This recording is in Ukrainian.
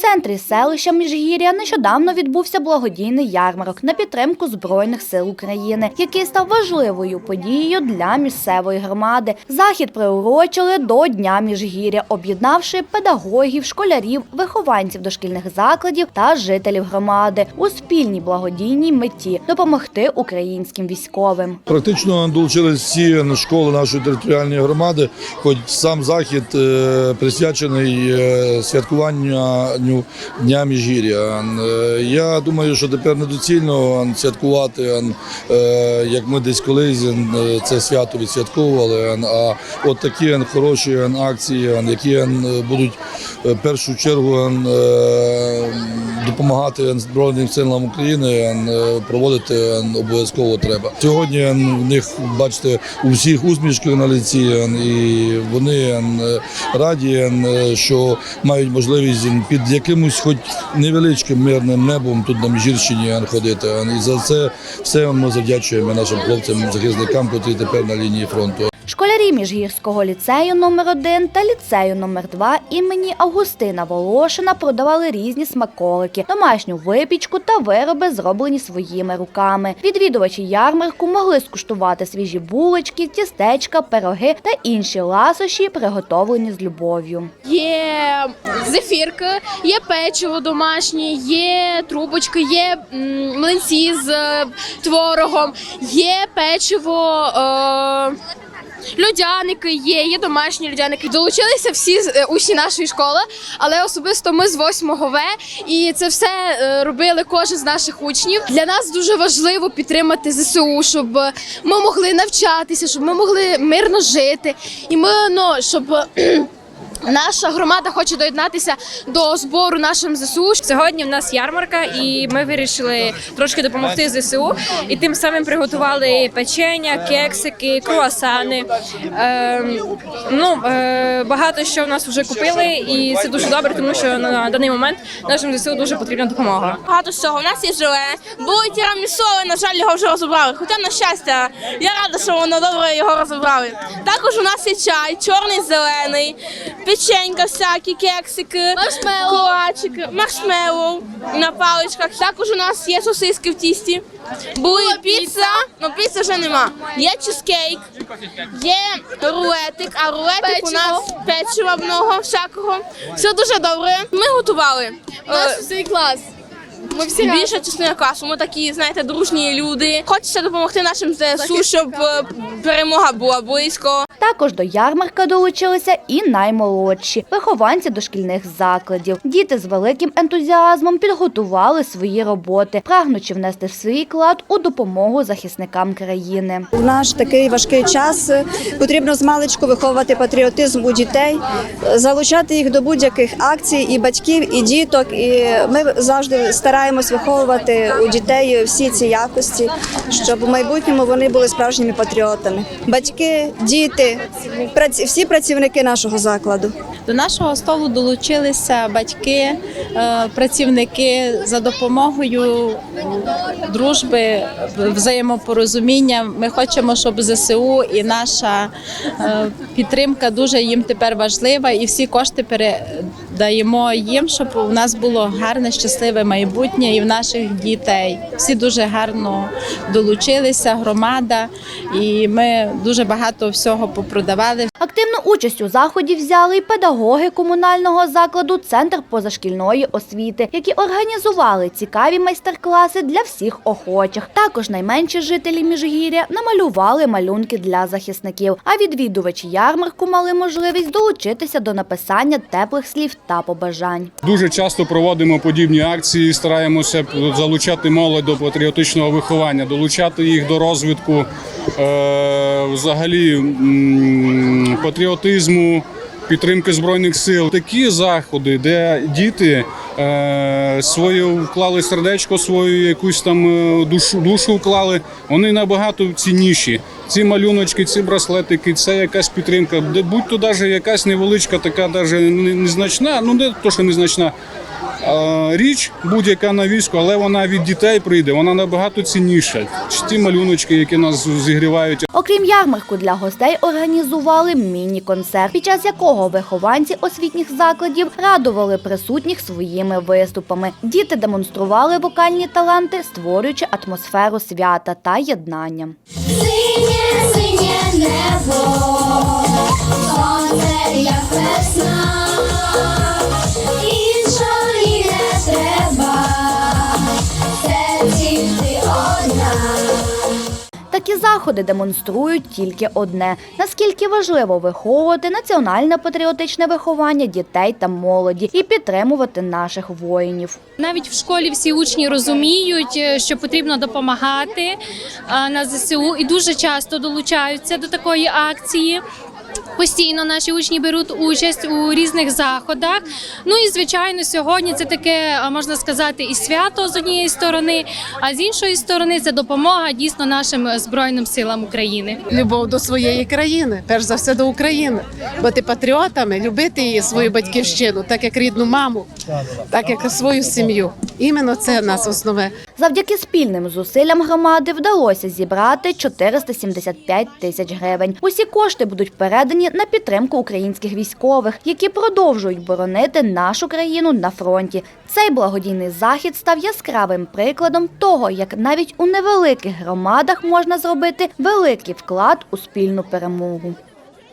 центрі селища Міжгір'я нещодавно відбувся благодійний ярмарок на підтримку Збройних сил України, який став важливою подією для місцевої громади. Захід приурочили до Дня Міжгір'я, об'єднавши педагогів, школярів, вихованців дошкільних закладів та жителів громади у спільній благодійній меті допомогти українським військовим. Практично долучились всі школи нашої територіальної громади, хоч сам захід е, присвячений е, святкуванню Дня Міжгір'я. Е, Я думаю, що тепер недоцільно святкувати, е, як ми десь колись е, це свято відсвятковували. А от такі хороші акції, які будуть в першу чергу допомагати Збройним силам України проводити обов'язково треба. Сьогодні в них бачите у всіх усмішки на лиці, і вони раді, що мають можливість під якимось, хоч невеличким мирним небом тут на Міжгірщині ходити. І за це все ми завдячуємо нашим хлопцям, захисникам, які тепер на лінії фронту. Школярі Міжгірського ліцею номер 1 та ліцею номер 2 імені Августина Волошина продавали різні смаколики, домашню випічку та вироби, зроблені своїми руками. Відвідувачі ярмарку могли скуштувати свіжі булочки, тістечка, пироги та інші ласощі, приготовлені з любов'ю. Є зефірки, є печиво домашнє, є трубочки, є млинці з творогом, є печиво. Е, Льодяники є, є домашні льодяники. Долучилися всі е, учні нашої школи, але особисто ми з 8 В. І це все е, робили кожен з наших учнів. Для нас дуже важливо підтримати ЗСУ, щоб ми могли навчатися, щоб ми могли мирно жити. І ми ну, щоб. Наша громада хоче доєднатися до збору нашим ЗСУ. Сьогодні в нас ярмарка, і ми вирішили трошки допомогти ЗСУ. І тим самим приготували печення, кексики, круасани. Е, ну, е, багато що в нас вже купили, і це дуже добре, тому що на даний момент нашим ЗСУ дуже потрібна допомога. Багато всього. У нас є желе. Було і тірамісу, але, на жаль, його вже розібрали. Хоча, на щастя, я рада, що воно добре його розібрали. Також у нас є чай, чорний, зелений, печенька всякі, кексики, кулачики, маршмеллоу на паличках. Також у нас є сосиски в тісті. Були піца, але піца вже нема. Є чизкейк, є рулетик, а рулетик у нас печива много всякого. Все дуже добре. Ми готували. Наш Е, всій клас. Ми всі разом. Більша частина класу. Ми такі, знаєте, дружні люди. Хочеться допомогти нашим ЗСУ, щоб е, перемога була близько. Також до ярмарка долучилися і наймолодші вихованці дошкільних закладів. Діти з великим ентузіазмом підготували свої роботи, прагнучи внести свій вклад у допомогу захисникам країни. В наш такий важкий час е, потрібно з маличку виховувати патріотизм у дітей, залучати їх до будь-яких акцій, і батьків, і діток. І ми завжди стараємось виховувати у дітей всі ці якості, щоб в майбутньому вони були справжніми патріотами. Батьки, діти, всі працівники нашого закладу. До нашого столу долучилися батьки, е, працівники за допомогою дружби, взаємопорозуміння. Ми хочемо, щоб ЗСУ і наша е, підтримка дуже їм тепер важлива, і всі кошти передаємо їм, щоб у нас було гарне, щасливе майбутнє і в наших дітей. Всі дуже гарно долучилися, громада, і ми дуже багато всього попродавали. Активну участь у заході взяли й педагоги комунального закладу Центр позашкільної освіти, які організували цікаві майстер-класи для всіх охочих. Також найменші жителі Міжгір'я намалювали малюнки для захисників. А відвідувачі ярмарку мали можливість долучитися до написання теплих слів та побажань. Дуже часто проводимо подібні акції, стараємося залучати молодь до патріотичного виховання, долучати їх до розвитку е, взагалі патріотизму, підтримки збройних сил. Такі заходи, де діти е, свою вклали сердечко, свою якусь там е, душу, душу вклали, вони набагато цінніші. Ці малюночки, ці браслетики, це якась підтримка. Де будь то навіть якась невеличка, така навіть незначна, ну не то, що незначна. Річ, будь-яка на війську, але вона від дітей прийде, вона набагато цінніша. Чи Ті малюночки, які нас зігрівають. Окрім ярмарку для гостей організували міні-концерт, під час якого вихованці освітніх закладів радували присутніх своїми виступами. Діти демонстрували вокальні таланти, створюючи атмосферу свята та єднання. Синє, синє небо, сонце як весна, Такі заходи демонструють тільки одне: наскільки важливо виховувати національне патріотичне виховання дітей та молоді і підтримувати наших воїнів. Навіть в школі всі учні розуміють, е, що потрібно допомагати е, на ЗСУ і дуже часто долучаються до такої акції. Постійно наші учні беруть участь у різних заходах. Ну і звичайно, сьогодні це таке можна сказати і свято з однієї сторони, а з іншої сторони це допомога дійсно нашим збройним силам України. любов до своєї країни, перш за все до України. Бути патріотами, любити її свою батьківщину, так як рідну маму, так як свою сім'ю. Іменно це в нас основне. Завдяки спільним зусиллям громади вдалося зібрати 475 тисяч гривень. Усі кошти будуть передані на підтримку українських військових, які продовжують боронити нашу країну на фронті. Цей благодійний захід став яскравим прикладом того, як навіть у невеликих громадах можна зробити великий вклад у спільну перемогу.